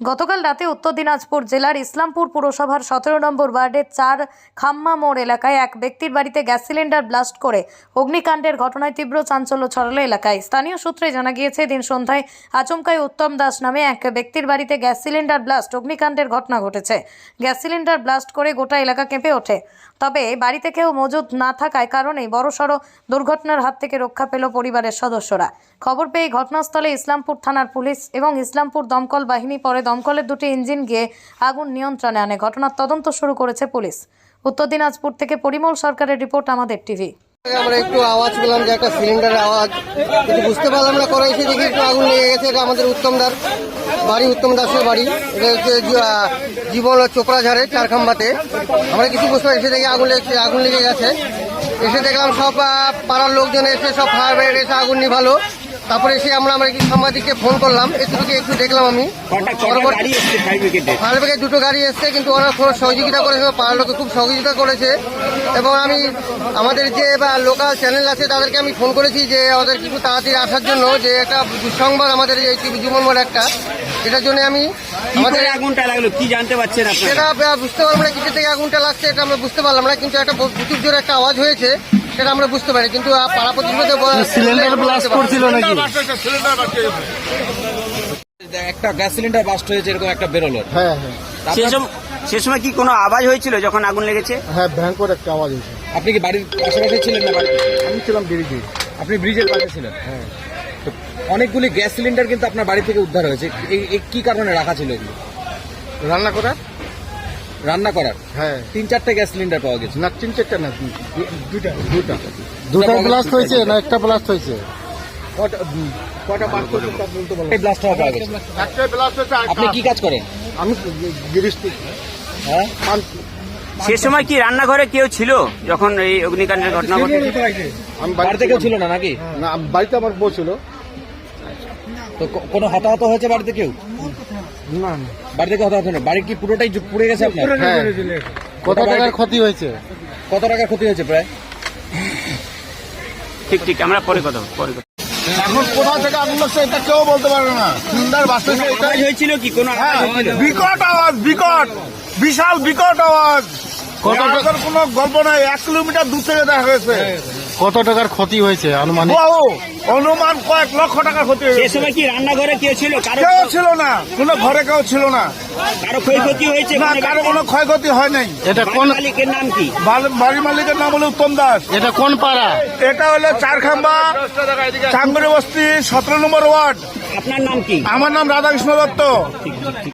গতকাল রাতে উত্তর দিনাজপুর জেলার ইসলামপুর পুরসভার সতেরো নম্বর ওয়ার্ডের চার খাম্মা মোড় এলাকায় এক ব্যক্তির বাড়িতে গ্যাস সিলিন্ডার ব্লাস্ট করে অগ্নিকাণ্ডের ঘটনায় তীব্র চাঞ্চল্য ছড়ালো এলাকায়। স্থানীয় সূত্রে জানা গিয়েছে দিন সন্ধ্যায় আচমকাই উত্তম দাস নামে এক ব্যক্তির বাড়িতে গ্যাস সিলিন্ডার ব্লাস্ট, অগ্নিকাণ্ডের ঘটনা ঘটেছে। গ্যাস সিলিন্ডার ব্লাস্ট করে গোটা এলাকা কেঁপে ওঠে। তবে বাড়িতে কেউ মজুদ না থাকায় কারণেই বড়সড় দুর্ঘটনার হাত থেকে রক্ষা পেল পরিবারের সদস্যরা। খবর পেয়ে ঘটনাস্থলে ইসলামপুর থানার পুলিশ এবং ইসলামপুর দমকল বাহিনী পরে দমকলের দুটি ইঞ্জিন গিয়ে আগুন নিয়ন্ত্রণে আনে। ঘটনার তদন্ত শুরু করেছে পুলিশ। উত্তর দিনাজপুর থেকে পরিমল সরকারের রিপোর্ট, আমাদের টিভি। আমরা একটু আওয়াজ পেলাম যে একটা সিলিন্ডারের আওয়াজ। কিন্তু বুঝতে পারলাম না করে এসে দেখি একটু আগুন লেগে গেছে, এটা আমাদের উত্তমদার বাড়ি, উত্তম দাসের বাড়ি। এটা হচ্ছে জীবন চোপড়াঝাড়ে চারখাম্বাতে। আমরা কিছু বুঝতে এসে দেখি আগুন লেগেছে, আগুন লেগে গেছে। এসে দেখলাম সব পাড়ার লোকজন এসে সব ফায়ার ব্রিগেড এসে আগুন নিভালো। তারপরে এসে আমরা আমরা কি সাংবাদিককে ফোন করলাম। একটু একটু দেখলাম আমি। ফায়ার ব্রিগেড দুটো গাড়ি এসছে কিন্তু ওরা সহযোগিতা করেছে পাড়ার লোকে খুব সহযোগিতা করেছে। এবং আমি আমাদের যে বা লোকাল চ্যানেল আছে তাদেরকে আমি ফোন করেছি যে ওদের কিছু তাড়াতাড়ি আসার জন্য যে একটা দুঃসংবাদ আমাদের এই জীবন বলে একটা। এটার জন্য আমি আমাদের আগুনটা লাগল? কি জানতে পারছেন সেটা বুঝতে পারলাম না কিছু থেকে আগুনটা লাগছে এটা আমরা বুঝতে পারলাম না কিন্তু একটা প্রচুর জোরে একটা আওয়াজ হয়েছে। সেটা আমরা বুঝতে পারি কিন্তু পাড়া প্রতিবেশীদের বলা- সিলিন্ডার ব্লাস্ট করছিল নাকি? একটা গ্যাস সিলিন্ডার বাস্ট হয়েছে এরকম একটা বেরোলো। হ্যাঁ হ্যাঁ। সে সময় সে সময় কি কোনো আওয়াজ হয়েছিল যখন আগুন লেগেছে? হ্যাঁ ভয়ঙ্কর একটা আওয়াজ হয়েছে। আপনি কি বাড়ির আশেপাশে ছিলেন না বাড়িতে? আমি ছিলাম ব্রিজে। আপনি ব্রিজের পাশে ছিলেন? হ্যাঁ। তো অনেকগুলি গ্যাস সিলিন্ডার কিন্তু আপনার বাড়ি থেকে উদ্ধার হয়েছে। এই এই কি কারণে রাখা ছিল এগুলো? রান্না করার রান্না করার। হ্যাঁ। তিন চারটে গ্যাস সিলিন্ডার পাওয়া গেছে। না তিন চারটা না দুটা দুটা দুটা ব্লাস্ট হয়েছে না একটা ব্লাস্ট হয়েছে? একটা ব্লাস্ট আপনি কি কাজ করেন? আমি হ্যাঁ? সে সময় কি রান্নাঘরে কেউ ছিল যখন এই অগ্নিকাণ্ডের ঘটনা ঘটে? আমি বাড়িতে কেউ ছিল না নাকি? না বাড়িতে আমার বউ ছিল। তো কোনো হতাহত হয়েছে বাড়িতে কেউ? না না। বাড়িতে কেউ হতাহত নেই বাড়ি কি পুরোটাই জু- পুড়ে গেছে আপনার? হ্যাঁ। কত টাকার ক্ষতি হয়েছে? কত টাকার ক্ষতি হয়েছে প্রায়? ঠিক ঠিক আমরা পরে কথা বলব, পরে কথা বলব। এখন কোথা থেকে আগুন লাগছে এটা কেউ বলতে পারে না। সুন্দর আওয়াজ হয়েছিল কি? কোনো আওয়াজ হয়েছিল? বিকট আওয়াজ বিকট। বিশাল বিকট আওয়াজ। আওয়াজের কোনো গল্প নাই। এক কিলোমিটার দূর থেকে দেখা গেছে। কত টাকার ক্ষতি হয়েছে আনুমানিক? বাবু অনুমান কয়েক লক্ষ টাকা ক্ষতি হয়ে সে। সময় কি রান্নাঘরে কেউ ছিল? কারও কেউ ছিল না কোনো ঘরে কেউ ছিল না। কারও ক্ষয়ক্ষতি হয়েছে না কারও কোনো ক্ষয়ক্ষতি হয় নাই। এটা কোন মালিকের নাম কি? বাড়ি- বাড়ির মালিকের নাম হলো উত্তম দাস। এটা কোন পাড়া? এটা হলো চারখাম্বা চাঙ্গুরি বস্তি সতেরো নম্বর ওয়ার্ড। আপনার নাম কি? আমার নাম রাধাকৃষ্ণ দত্ত।